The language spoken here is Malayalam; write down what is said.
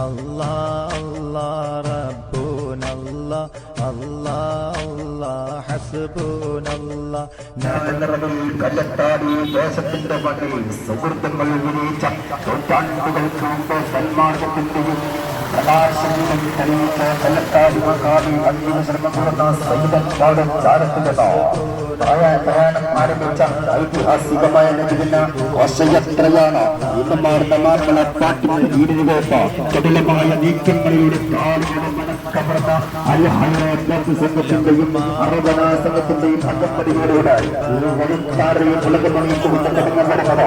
അല്ലാ അല്ലാ റബ്ബുനല്ലാ അല്ലാ അല്ലാ ഹസ്ബുനല്ലാ. നാനറതും കല്ലത്താടി ദേശത്തിന്റെ മണ്ണിൽ സുഹൃത്തുക്കൾ വിനയിച്ച നൂറ്റാണ്ടുകൾക്ക് മുമ്പ് സന്മാർഗത്തിന്റെയും പ്രകാശങ്ങളും തെളിയിച്ച കല്ലത്താടി മകാമി അന്തിമ ശ്രമം തുറന്ന സൈതൻ ചാരത്തുകഥ പ്രയാണം ആരംഭിച്ച ഐതിഹാസികമായ നദിന വർഷയത്രയാണ് ഇന്നമാർന്ന മാർമള പാട്ടിന് വീടിനുവേപ്പ കഠിനമായ നീക്കങ്ങളിലൂടെ കമർന്ന അൽഹൈറത്ത് സംഘത്തിന്റെയും അറുപതാ സംഘത്തിന്റെയും അംഗപ്പടികളോട് വഴിത്താറയിൽ ഉലകമണിയിച്ചുകൊണ്ട് കടന്നു വരുന്നത്